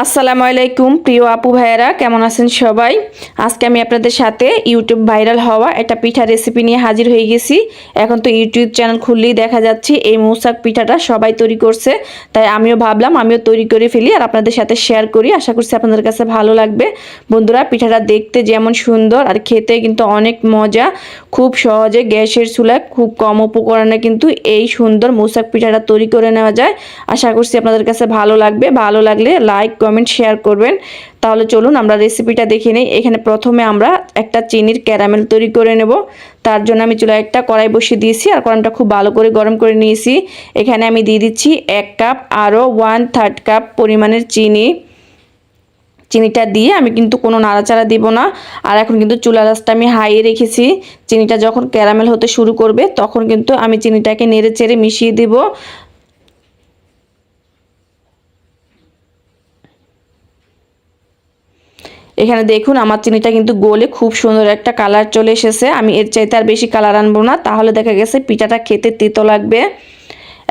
আসসালামু আলাইকুম, প্রিয় আপু ভাইয়েরা, কেমন আছেন সবাই? আজকে আমি আপনাদের সাথে ইউটিউব ভাইরাল হওয়া একটা পিঠা রেসিপি নিয়ে হাজির হয়ে গেছি। এখন তো ইউটিউব চ্যানেল খুললেই দেখা যাচ্ছে এই মৌসাক পিঠাটা সবাই তৈরি করছে। তাই আমিও ভাবলাম, আমিও তৈরি করে ফেলি আর আপনাদের সাথে শেয়ার করি। আশা করছি আপনাদের কাছে ভালো লাগবে। বন্ধুরা, পিঠাটা দেখতে যেমন সুন্দর আর খেতে কিন্তু অনেক মজা। খুব সহজে গ্যাসের চুলায় খুব কম উপকরণে কিন্তু এই সুন্দর মৌসাক পিঠাটা তৈরি করে নেওয়া যায়। আশা করছি আপনাদের কাছে ভালো লাগবে। ভালো লাগলে লাইক কমেন্ট শেয়ার করবেন। তাহলে চলুন আমরা রেসিপিটা দেখে নিই। এখানে প্রথমে আমরা একটা চিনির ক্যারামেল তৈরি করে নেব। তার জন্য আমি চুলায় একটা কড়াই বসিয়ে দিয়েছি আর কড়াইটা খুব ভালো করে গরম করে নিয়েছি। এখানে আমি দিয়ে দিচ্ছি এক কাপ আরও ওয়ান থার্ড কাপ পরিমাণের চিনি। চিনিটা দিয়ে আমি কিন্তু কোনো নাড়াচাড়া দিব না। আর এখন কিন্তু চুলা রাসটা আমি হাইয়ে রেখেছি। চিনিটা যখন ক্যারামেল হতে শুরু করবে, তখন কিন্তু আমি চিনিটাকে নেড়ে চেড়ে মিশিয়ে দিব। এখানে দেখুন, আমার চিনিটা কিন্তু গোলে খুব সুন্দর একটা কালার চলে এসেছে। আমি এর চাইতে আর বেশি কালার আনব না। তাহলে দেখা গেছে পিঠাটা খেতে তিতো লাগবে।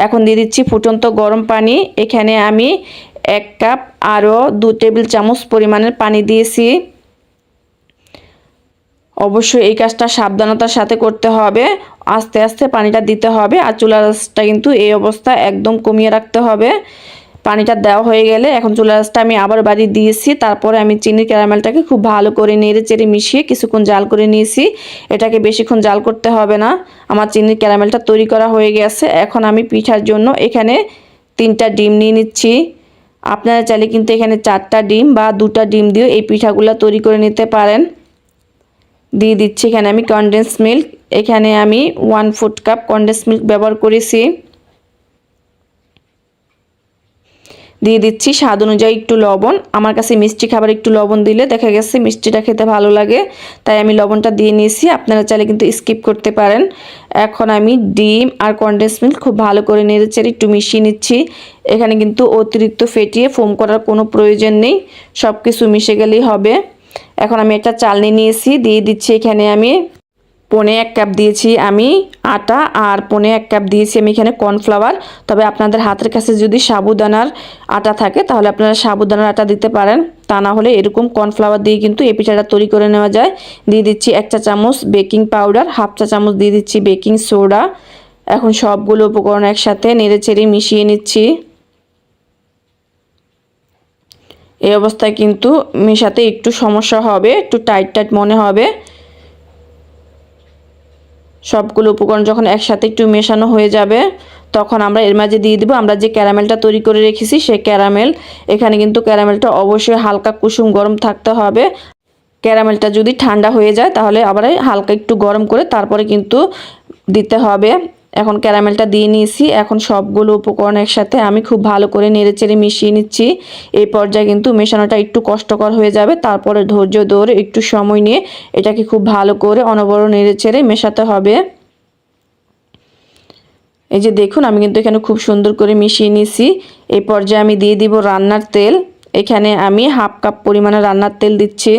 এখন দিয়ে দিচ্ছি ফুটন্ত গরম পানি। এখানে আমি এক কাপ আরও দু টেবিল চামচ পরিমাণের পানি দিয়েছি। অবশ্যই এই কাজটা সাবধানতার সাথে করতে হবে। আস্তে আস্তে পানিটা দিতে হবে আর চুলার আঁচটা কিন্তু এই অবস্থা একদম কমিয়ে রাখতে হবে। পানিটা দেওয়া হয়ে গেলে এখন চুলা রাসটা আমি আবার বাড়ি দিয়েছি। তারপরে আমি চিনির ক্যারামেলটাকে খুব ভালো করে নেড়ে চেড়ে মিশিয়ে কিছুক্ষণ জাল করে নিয়েছি। এটাকে বেশিক্ষণ জাল করতে হবে না। আমার চিনির ক্যারামেলটা তৈরি করা হয়ে গেছে। এখন আমি পিঠার জন্য এখানে তিনটা ডিম নিয়ে নিচ্ছি। আপনারা চাইলে কিন্তু এখানে চারটা ডিম বা দুটা ডিম দিয়েও এই পিঠাগুলো তৈরি করে নিতে পারেন। দিয়ে দিচ্ছি এখানে আমি কনডেন্স মিল্ক এখানে আমি one fourth cup condense milk ব্যবহার করেছি। দিয়ে দিচ্ছি স্বাদ অনুযায়ী একটু লবণ। আমার কাছে মিষ্টি খাবার একটু লবণ দিলে দেখা গেছে মিষ্টিটা খেতে ভালো লাগে, তাই আমি লবণটা দিয়ে নিয়েছি। আপনারা চাইলে কিন্তু স্কিপ করতে পারেন। এখন আমি ডিম আর কনডেন্স মিল্ক খুব ভালো করে নেড়ে চেড়ে একটু মিশিয়ে নিচ্ছি। এখানে কিন্তু অতিরিক্ত ফেটিয়ে ফোম করার কোনো প্রয়োজন নেই সব কিছু মিশে গেলেই হবে। এখন আমি একটা চালনি নিয়েছি, দিয়ে দিচ্ছি এখানে আমি পনে এক কাপ দিয়েছি আমি আটা আর পনে এক কাপ দিয়েছি আমি এখানে কর্নফ্লাওয়ার। তবে আপনাদের হাতের কাছে যদি সাবুদানার আটা থাকে, তাহলে আপনারা সাবুদানার আটা দিতে পারেন। তা না হলে এরকম কর্নফ্লাওয়ার দিয়ে কিন্তু এই পিঠাটা তৈরি করে নেওয়া যায়। দিয়ে দিচ্ছি এক চা চামচ বেকিং পাউডার, হাফ চা চামচ দিয়ে দিচ্ছি বেকিং সোডা। এখন সবগুলো উপকরণ একসাথে নেড়ে চেড়ে মিশিয়ে নিচ্ছি। এই অবস্থায় কিন্তু মেশাতে একটু সমস্যা হবে, একটু টাইট টাইট মনে হবে। সবগুলো উপকরণ যখন একসাথে একটু মেশানো হয়ে যাবে, তখন আমরা এর মাঝে দিয়ে দিব। আমরা যে ক্যারামেলটা তৈরি করে রেখেছি সেই ক্যারামেল। এখানে কিন্তু ক্যারামেলটা অবশ্যই হালকা কুসুম গরম থাকতে হবে। ক্যারামেলটা যদি ঠান্ডা হয়ে যায়, তাহলে আবার হালকা একটু গরম করে তারপরে কিন্তু দিতে হবে। এখন ক্যারামেলটা দিয়ে নিয়েছি। এখন সবগুলো উপকরণ একসাথে আমি খুব ভালো করে নেড়ে চেড়ে মিশিয়ে নিচ্ছি। এই পর্যায়ে কিন্তু মেশানোটা একটু কষ্টকর হয়ে যাবে। তারপরে ধৈর্য ধরে একটু সময় নিয়ে এটাকে খুব ভালো করে অনবরত নেড়ে চেড়ে মেশাতে হবে। এই যে দেখুন, আমি কিন্তু এখানে খুব সুন্দর করে মিশিয়ে নিয়েছি। এই পর্যায়ে আমি দিয়ে দিব রান্নার তেল। এখানে আমি হাফ কাপ পরিমাণে রান্নার তেল দিচ্ছি।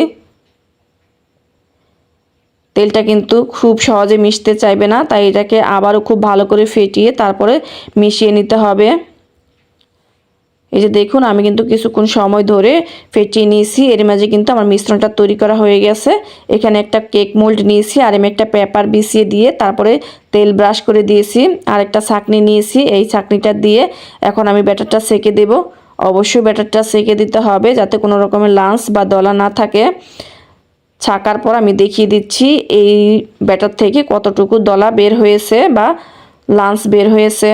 তেলটা কিন্তু খুব সহজে মিশতে চাইবে না, তাই এটাকে আবারও খুব ভালো করে ফেটিয়ে তারপরে মিশিয়ে নিতে হবে। এই যে দেখুন, আমি কিন্তু কিছুক্ষণ সময় ধরে ফেটিয়ে নিয়েছি, এর মাঝে কিন্তু আমার মিশ্রণটা তৈরি করা হয়ে গেছে। এখানে একটা কেক মোল্ড নিয়েছি, আর আমি একটা পেপার বিছিয়ে দিয়ে তারপরে তেল ব্রাশ করে দিয়েছি, আর একটা ছাকনি নিয়েছি। এই ছাকনিটা দিয়ে এখন আমি ব্যাটারটা সেকে দেব। অবশ্যই ব্যাটারটা সেকে দিতে হবে যাতে কোনো রকমের লাঞ্চ বা দলা না থাকে। ছাকার পর আমি দেখিয়ে দিচ্ছি এই ব্যাটার থেকে কতটুকু দলা বের হয়েছে বা লাঞ্চ বের হয়েছে।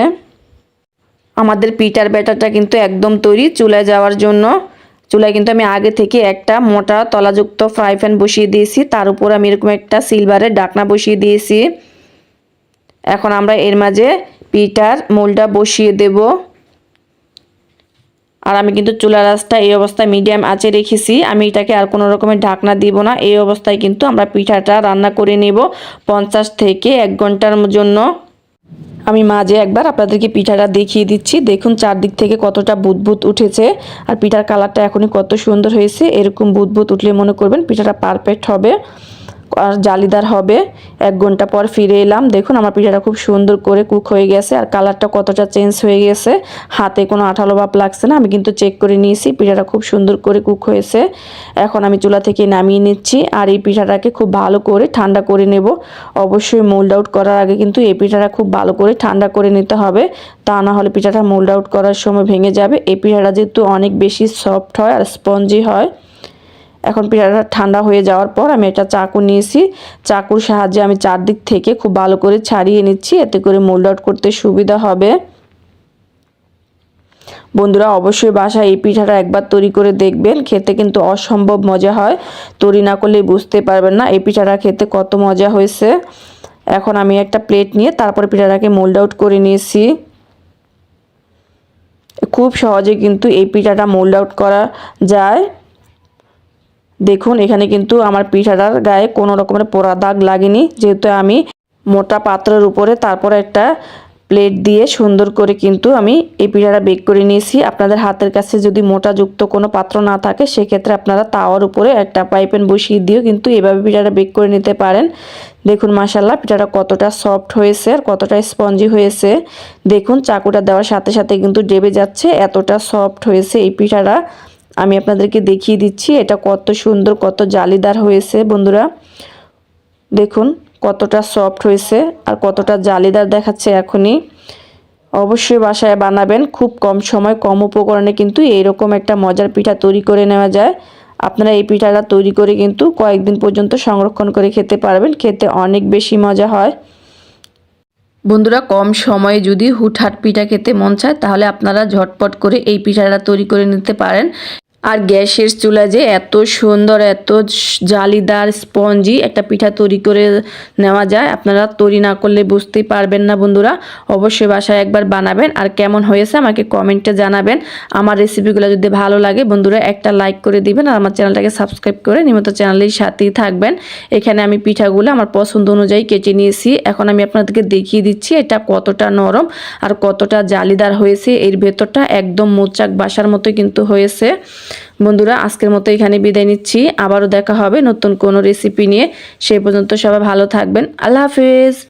আমাদের পিটার ব্যাটারটা কিন্তু একদম তৈরি চুলায় যাওয়ার জন্য। চুলায় কিন্তু আমি আগে থেকে একটা মোটা তলাযুক্ত ফ্রাই প্যান বসিয়ে দিয়েছি। তার উপর আমি এরকম একটা সিলভারের ডাকনা বসিয়ে দিয়েছি। এখন আমরা এর মাঝে পিটার মোলটা বসিয়ে দেবো। আর আমি কিন্তু চুলা রাসটা এই অবস্থায় মিডিয়াম আঁচে রেখেছি। আমি এটাকে আর কোনো রকমের ঢাকনা দিব না। এই অবস্থায় কিন্তু আমরা পিঠাটা রান্না করে নেব পঞ্চাশ থেকে এক ঘণ্টার জন্য। আমি মাঝে একবার আপনাদেরকে পিঠাটা দেখিয়ে দিচ্ছি। দেখুন চারদিক থেকে কতটা বুদবুদ উঠেছে আর পিঠার কালারটা এখনই কত সুন্দর হয়েছে। এরকম বুদবুদ উঠলে মনে করবেন পিঠাটা পারফেক্ট হবে। আর জালিদার হবে। এক ঘণ্টা পর ফিরে এলাম। দেখুন, আমার পিঠাটা খুব সুন্দর করে কুক হয়ে গেছে আর কালারটা কতটা চেঞ্জ হয়ে গেছে। হাতে কোনো আঠালো ভাব লাগছে না। আমি কিন্তু চেক করে নিয়েছি, পিঠাটা খুব সুন্দর করে কুক হয়েছে। এখন আমি চুলা থেকে নামিয়ে নিচ্ছি আর এই পিঠাটাকে খুব ভালো করে ঠান্ডা করে নেব। অবশ্যই মোল্ড আউট করার আগে কিন্তু এই পিঠাটা খুব ভালো করে ঠান্ডা করে নিতে হবে। তা না হলে পিঠাটা মোল্ড আউট করার সময় ভেঙে যাবে। এই পিঠাটা যেহেতু অনেক বেশি সফট হয় আর স্পঞ্জি হয়। এখন পিঠাটা ঠান্ডা হয়ে যাওয়ার পর আমি একটা চাকু নিয়েছি। চাকুর সাহায্যে আমি চারদিক থেকে খুব ভালো করে ছাড়িয়ে নিচ্ছি, এতে করে মোল্ড আউট করতে সুবিধা হবে। বন্ধুরা, অবশ্যই বাসায় এই পিঠাটা একবার তৈরি করে দেখবেন, খেতে কিন্তু অসম্ভব মজা হয়। তৈরি না করলে বুঝতে পারবেন না এই পিঠাটা খেতে কত মজা হয়েছে। এখন আমি একটা প্লেট নিয়ে তারপরে পিঠাটাকে মোল্ড আউট করে নিয়েছি। খুব সহজে কিন্তু এই পিঠাটা মোল্ড আউট করা যায়। দেখুন, এখানে কিন্তু আমার পিঠাটার গায়ে কোনো রকমের পোড়া দাগ লাগেনি। যেহেতু আমি মোটা পাত্রের উপরে তারপরে একটা প্লেট দিয়ে সুন্দর করে কিন্তু আমি এই পিঠাটা বেক করে নিয়েছি। আপনাদের হাতের কাছে যদি মোটা যুক্ত কোনো পাত্র না থাকে, সেক্ষেত্রে আপনারা তাওয়ার উপরে একটা পাইপেন বসিয়ে দিয়েও কিন্তু এভাবে পিঠাটা বেক করে নিতে পারেন। দেখুন মাসাল্লাহ পিঠাটা কতটা সফট হয়েছে আর কতটা স্পঞ্জি হয়েছে। দেখুন, চাকুটা দেওয়ার সাথে সাথে কিন্তু ডেবে যাচ্ছে, এতটা সফট হয়েছে এই পিঠাটা। আমি আপনাদেরকে দেখিয়ে দিচ্ছি এটা কত সুন্দর, কত জালিদার হয়েছে, বন্ধুরা। দেখুন, কতটা সফট হয়েছে আর কতটা জালিদার দেখাচ্ছে এখনই। অবশ্যই বাসায় বানাবেন, খুব কম সময়, কম উপকরণে কিন্তু এইরকম একটা মজার পিঠা তৈরি করে নেওয়া যায়। আপনারা এই পিঠাটা তৈরি করে কিন্তু কয়েকদিন পর্যন্ত সংরক্ষণ করে খেতে পারবেন, খেতে অনেক বেশি মজা হয়। বন্ধুরা, কম সময়ে যদি হুটহাট পিঠা খেতে মন চায়, তাহলে আপনারা ঝটপট করে এই পিঠাটা তৈরি করে নিতে পারেন। আর গ্যাসের চুলা যে এত সুন্দর, এত জালিদার, স্পঞ্জি একটা পিঠা তৈরি করে নেওয়া যায়। আপনারা তৈরি না করলে বুঝতেই পারবেন না বন্ধুরা। অবশ্যই বাসায় একবার বানাবেন। আর কেমন হয়েছে আমাকে কমেন্টে জানাবেন। আমার রেসিপিগুলো যদি ভালো লাগে বন্ধুরা, একটা লাইক করে দিবেন আর আমার চ্যানেলটাকে সাবস্ক্রাইব করে নিয়মিত চ্যানেলের সাথেই থাকবেন। এখানে আমি পিঠাগুলো আমার পছন্দ অনুযায়ী কেটে নিয়েছি। এখন আমি আপনাদেরকে দেখিয়ে দিচ্ছি এটা কতটা নরম আর কতটা জালিদার হয়েছে। এর ভেতরটা একদম মোচাক বাসার মতো কিন্তু হয়েছে। বন্ধুরা, আজকের মতো এখানে বিদায় নিচ্ছি। আবারও দেখা হবে নতুন কোনো রেসিপি নিয়ে। সেই পর্যন্ত সবাই ভালো থাকবেন। আল্লাহ হাফিজ।